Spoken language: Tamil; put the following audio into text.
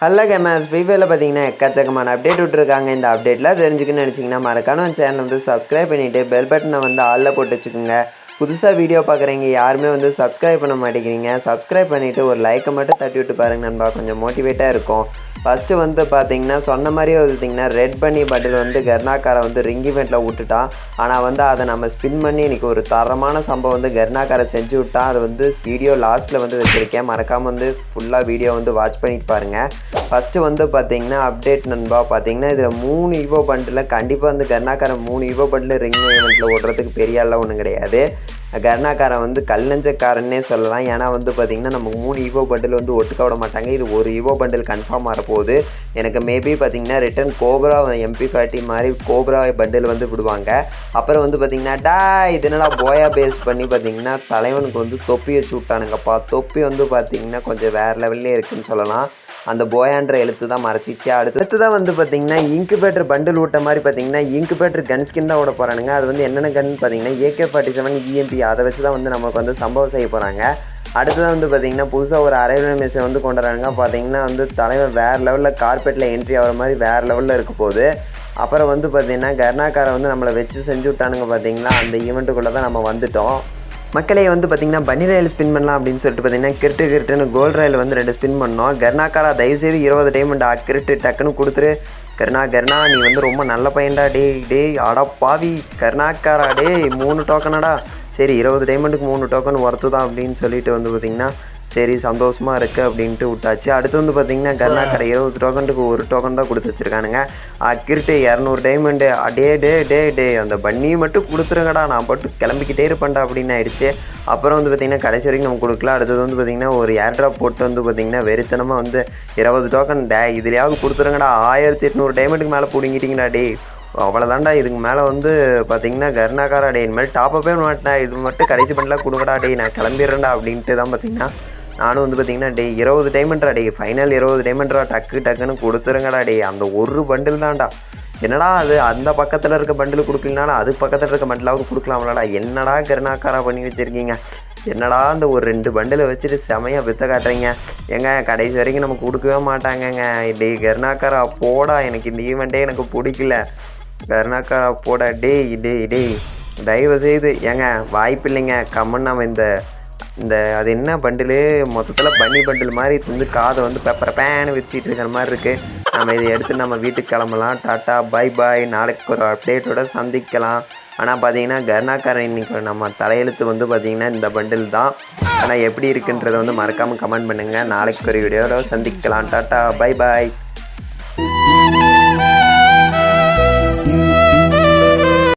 ஹலோ கேமஸ் ஃப்ரீஃபயரில் பார்த்தீங்கன்னா எக்கச்சக்கமான அப்டேட் விட்டுருக்காங்க. இந்த அப்டேட்லாம் தெரிஞ்சுக்கணும்னு நினச்சிங்கன்னா மறக்காம சேனல் வந்து சப்ஸ்கிரைப் பண்ணிவிட்டு பெல் பட்டனை வந்து ஆளில் போட்டு வச்சுக்கோங்க. புதுசாக வீடியோ பார்க்குறீங்க யாருமே வந்து சப்ஸ்கிரைப் பண்ண மாட்டேங்கிறீங்க. சப்ஸ்கிரைப் பண்ணிவிட்டு ஒரு லைக்கை மட்டும் தட்டி விட்டு பாருங்க நண்பா. கொஞ்சம் மோட்டிவேட்டாக இருக்கும். ஃபஸ்ட்டு வந்து பார்த்தீங்கன்னா சொன்ன மாதிரியே வந்துட்டிங்கன்னா ரெட் பண்ணி பட்டில் வந்து கர்னாக்காரை வந்து ரிங் இவெண்ட்டில் விட்டுட்டான் ஆனால் வந்து அதை நம்ம ஸ்பின் பண்ணி இன்றைக்கி ஒரு தரமான சம்பவம் வந்து கர்னாக்காரை செஞ்சு விட்டான். அது வந்து வீடியோ லாஸ்ட்டில் வந்து வச்சுருக்கேன். மறக்காமல் வந்து ஃபுல்லாக வீடியோ வந்து வாட்ச் பண்ணிட்டு பாருங்கள் ஃபஸ்ட்டு வந்து பார்த்தீங்கன்னா அப்டேட் நண்பா பார்த்தீங்கன்னா இதில் மூணு ஈவோ பண்டில் கண்டிப்பாக வந்து கர்னாக்காரன் மூணு ஈவோ பண்டில் ரிங் இவெண்ட்டில் ஓடுறதுக்கு பெரிய ஆளாக ஒன்றும் கிடையாது. கருணாக்காரன் வந்து கல்லஞ்சக்காரன்னே சொல்லலாம். ஏன்னா வந்து பார்த்திங்கன்னா நமக்கு மூணு ஈவோ பண்டில் வந்து ஒட்டுக்க விட மாட்டாங்க. இது ஒரு ஈவோ பண்டில் கன்ஃபார்ம் ஆகிறப்போகுது எனக்கு மேபி பார்த்திங்கன்னா ரிட்டன் கோப்ரா எம்பி ஃபார்ட்டி மாதிரி கோப்ரா பண்டில் வந்து விடுவாங்க. அப்புறம் வந்து பார்த்திங்கன்னா டா இதனடா போயா பேஸ் பண்ணி பார்த்திங்கன்னா தலைவனுக்கு வந்து தொப்பி வச்சு விட்டானுங்கப்பா. தொப்பி வந்து பார்த்திங்கன்னா கொஞ்சம் வேறு லெவல்லே இருக்குன்னு சொல்லலாம். அந்த போயான்ற எழுத்து தான் மறைச்சிச்சு. அடுத்து அடுத்து தான் வந்து பார்த்தீங்கன்னா இன்குபேட்டர் பண்டில் விட்ட மாதிரி பார்த்தீங்கன்னா இன்குபேட்டர் கன் ஸ்கின் தான் விட போகிறானுங்க அது வந்து என்னென்ன கன் பார்த்தீங்கன்னா ஏகே ஃபார்ட்டி செவன் இஎம்பி அதை வச்சு தான் வந்து நமக்கு வந்து சம்பவம் செய்ய போகிறாங்க அடுத்ததான் வந்து பார்த்தீங்கன்னா புதுசாக ஒரு அரைவல் மிஷின் வந்து கொண்டு வராங்க பார்த்தீங்கன்னா வந்து தலைவன் வேறு லெவலில் கார்பெட்டில் என்ட்ரி ஆகிற மாதிரி வேறு லெவலில் இருக்க போகுது. அப்புறம் வந்து பார்த்தீங்கன்னா கர்நாக்காரை வந்து நம்மளை வச்சு செஞ்சு விட்டானுங்க பார்த்தீங்கன்னா அந்த ஈவெண்ட்டுக்குள்ளே தான் நம்ம வந்துட்டோம். மக்களே வந்து பார்த்திங்கன்னா பனி ரயில் ஸ்பின் பண்ணலாம் அப்படின்னு சொல்லிட்டு பார்த்தீங்கன்னா கிரிட்டு கிரிட்டுன்னு கோல்ட் ரயில் வந்து ரெண்டு ஸ்பின் பண்ணோம். கர்னாக்காரா தயவுசெய்து இருபது டைமண்டா கிரிட்டு டக்குன்னு கொடுத்துரு. கருணா கருணா நீ வந்து ரொம்ப நல்ல பையன்டா. டேய் டேய் அடா பாவி. கருணாக்காரா டேய் மூணு டோக்கனடா சரி இருபது டைமண்டுக்கு மூணு டோக்கன் ஒர்த்து தான் அப்படின்னு சொல்லிட்டு வந்து பார்த்திங்கன்னா சரி சந்தோஷமாக இருக்குது அப்படின்ட்டு விட்டாச்சு. அடுத்து வந்து பார்த்திங்கன்னா கடை இருபது டோக்கனுக்கு ஒரு டோக்கன் தான் கொடுத்து வச்சுருக்கானுங்க. கிரிட்டு இரநூறு டைமண்டு டே டே டே டே அந்த பன்னி மட்டும் கொடுத்துருங்கடா நான் போட்டு கிளம்பிக்கிட்டே இருப்பேன்டா அப்படின்னு ஆயிடுச்சு. அப்புறம் வந்து பார்த்திங்கன்னா கடைசி வரைக்கும் நம்ம கொடுக்கல. அடுத்தது வந்து பார்த்திங்கன்னா ஒரு ஏர் ட்ராப் போட்டு வந்து பார்த்திங்கன்னா வெறித்தனமாக வந்து இருபது டோக்கன் டே இதுலையாவது கொடுத்துருங்கடா. ஆயிரத்தி எட்நூறு டைமண்டுக்கு மேலே பிடிங்கிட்டிங்கடா டே அவ்வளோதான்டா இதுக்கு மேலே வந்து பார்த்தீங்கன்னா கர்நாக்காரா டே இனிமேல் டாப்பப்பே மாட்டேன் இது மட்டும் கடைசி பண்ணலாம் கொடுங்கடா டே நான் கிளம்பிடுறேன்டா அப்படின்ட்டு தான் பார்த்தீங்கன்னா நானும் வந்து பார்த்தீங்கன்னா டே இருபது டைமண்ட்ரா டே ஃபைனல் இருபது டைமண்ட்ரா டக்கு டக்குன்னு கொடுத்துருங்கடா டே அந்த ஒரு பண்டில் தான்டா. என்னடா அது அந்த பக்கத்தில் இருக்க பண்டில் கொடுக்கலனாலும் அது பக்கத்தில் இருக்க பண்டிலாவது கொடுக்கலாம்லடா. என்னடா கருணாக்காரா பண்ணி வச்சுருக்கீங்க? என்னடா அந்த ஒரு ரெண்டு பண்டில் வச்சுட்டு செமையாக வித்த காட்டுறீங்க? ஏங்க கடைசி வரைக்கும் நம்ம கொடுக்கவே மாட்டாங்கங்க. டே கருணாக்காரா போடா எனக்கு இந்த ஈவெண்ட்டே எனக்கு பிடிக்கல. கருணாக்கா போட. டேய் டேய் டேய். தயவு செய்து ஏங்க வாய்ப்பு இல்லைங்க கம்மன் நம்ம இந்த இந்த அது என்ன பண்டிலு? மொத்தத்தில் பன்னி பண்டில் மாதிரி வந்து காதை வந்து பெப்பர பேன்னு வச்சுட்டு இருக்கிற மாதிரி இருக்குது நம்ம இதை எடுத்து நம்ம வீட்டுக்கு கிளம்பலாம். டாட்டா பை பாய் நாளைக்கு ஒரு அப்டேட்டோட சந்திக்கலாம். ஆனால் பார்த்தீங்கன்னா கர்ணாக்காரன் இன்னைக்கு நம்ம தலையெழுத்து வந்து பார்த்தீங்கன்னா இந்த பண்டில் தான். ஆனால் எப்படி இருக்குன்றதை வந்து மறக்காமல் கமெண்ட் பண்ணுங்கள் நாளைக்கு ஒரு வீடியோவில் சந்திக்கலாம். Tata bye bye